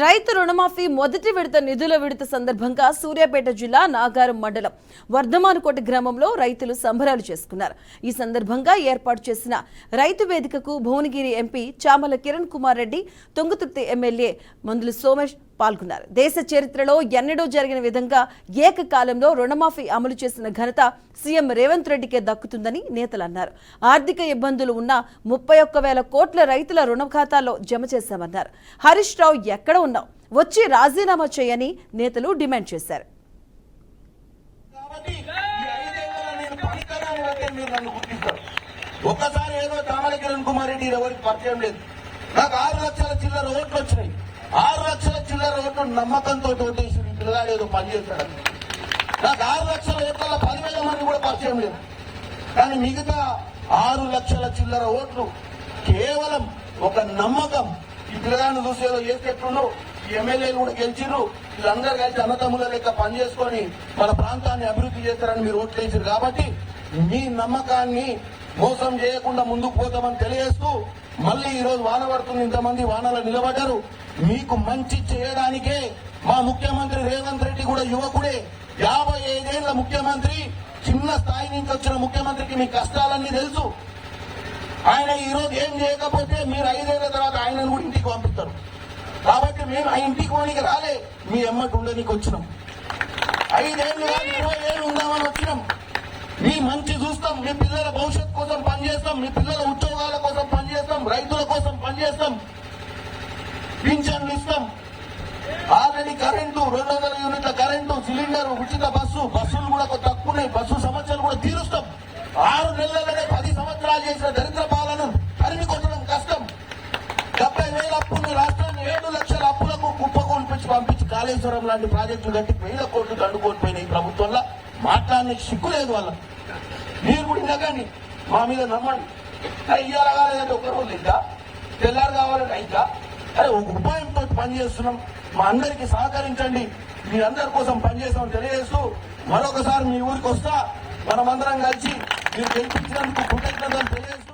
రైతు రుణమాఫీ మొదటి విడత నిధుల విడత సందర్భంగా సూర్యాపేట జిల్లా నాగారం మండలం వర్ధమానకోట గ్రామంలో రైతులు సంబరాలు చేసుకున్నారు. ఈ సందర్భంగా ఏర్పాటు చేసిన రైతు వేదికకు భువనగిరి ఎంపీ చామల కిరణ్ కుమార్ రెడ్డి తొంగతుర్తి ఎమ్మెల్యే మందులు సోమేష్ పాల్గొన్నారు. దేశ చరిత్రలో ఎన్నడూ జరిగిన విధంగా ఏకకాలంలో రుణమాఫీ అమలు చేసిన ఘనత సీఎం రేవంత్ రెడ్డికే దక్కుతుందని నేతలు అన్నారు. ఆర్థిక ఇబ్బందులు ఉన్న ముప్పై ఒక్క వేల కోట్ల రైతుల రుణ ఖాతాల్లో జమ చేశామన్నారు. హరీష్ రావు ఎక్కడ ఉన్నావు? వచ్చి రాజీనామా చేయని నేతలు డిమాండ్ చేశారు. ఒక్కసారి ఏదో చామల కిరణ్ కుమార్ రెడ్డి ఎవరికి పరిచయం లేదు. నాకు ఆరు లక్షల చిల్లర ఓట్లు వచ్చినాయి. ఆరు లక్షల చిల్లర ఓట్లు నమ్మకంతో ఓటేసి ఈ పిల్లగాడు ఏదో పని నాకు ఆరు లక్షల ఓట్ల పదివేల మంది కూడా పరిచయం లేదు. కానీ మిగతా ఆరు లక్షల చిల్లర ఓట్లు కేవలం ఒక నమ్మకం. ఈ పిల్లగాడిని చూసేదో ఏదో ఈ ఎమ్మెల్యేలు కూడా గెలిచిరు వీళ్ళందరూ కలిసి అన్నతమ్ముల లెక్క పనిచేసుకొని మన ప్రాంతాన్ని అభివృద్ధి చేస్తారని మీరు ఓట్లు వేసారు కాబట్టి మీ నమ్మకాన్ని మోసం చేయకుండా ముందుకు పోతామని తెలియజేస్తూ మళ్ళీ ఈరోజు వాన పడుతుంది. ఇంతమంది వానలో నిలబడ్డారు. మీకు మంచి చేయడానికే మా ముఖ్యమంత్రి రేవంత్ రెడ్డి కూడా యువకుడే. యాభై ఐదేళ్ళ ముఖ్యమంత్రి చిన్న స్థాయి నుంచి వచ్చిన ముఖ్యమంత్రికి మీ కష్టాలన్నీ తెలుసు. ఆయన ఈరోజు ఏం చేయకపోతే మీరు ఐదేళ్ళ తర్వాత ఆయనను కూడా ఇంటికి పంపిస్తారు. కాబట్టి మేము ఆ ఇంటికి పోనీకి రాలే. మీ అమ్మటి ఉండనికి వచ్చినాం. ఐదేళ్ళు ఇరవై ఏళ్ళు ఉందామని వచ్చినాం. మీ మంచి చూస్తాం. మీ పిల్లల భవిష్యత్ కోసం పనిచేస్తాం. మీ పిల్లల ఉద్యోగాల కోసం పనిచేస్తాం. రైతుల కోసం పనిచేస్తాం. పింఛన్లు ఇస్తాం. ఆల్రెడీ కరెంటు రెండు వందల యూనిట్ల కరెంటు సిలిండర్ ఉచిత బస్సు బస్సులు కూడా తక్కువనే ఉన్నాయి బస్సు సమస్యలు కూడా తీరుస్తాం. ఆరు నెలలనే పది సంవత్సరాలు చేసిన దరిద్ర పాలన తరిమి కొట్టడం కష్టం. డెబ్బై వేల అప్పుల్ని రాష్ట్రాన్ని ఏడు లక్షల అప్పులకు కుప్పకొల్పించి పంపించి కాళేశ్వరం లాంటి ప్రాజెక్టులు కట్టి వేల కోట్లు దండుకొని పోయినాయి ప్రభుత్వంలో. మాట్లాడని సిక్కు లేదు వాళ్ళ మీరు కూడా కానీ మా మీద నమ్మండి. అరే కాలేదంటే ఒక రోజు ఇంకా తెల్లారు కావాలంటే ఇంకా అరే ఒక ఉపాయంతో పనిచేస్తున్నాం మా అందరికి సహకరించండి. మీ అందరి కోసం పనిచేస్తామని తెలియజేస్తూ మరొకసారి మీ ఊరికి వస్తా. మనమందరం కలిసి మీరు గెలిపించినందుకు కృతజ్ఞతలు తెలియజేస్తూ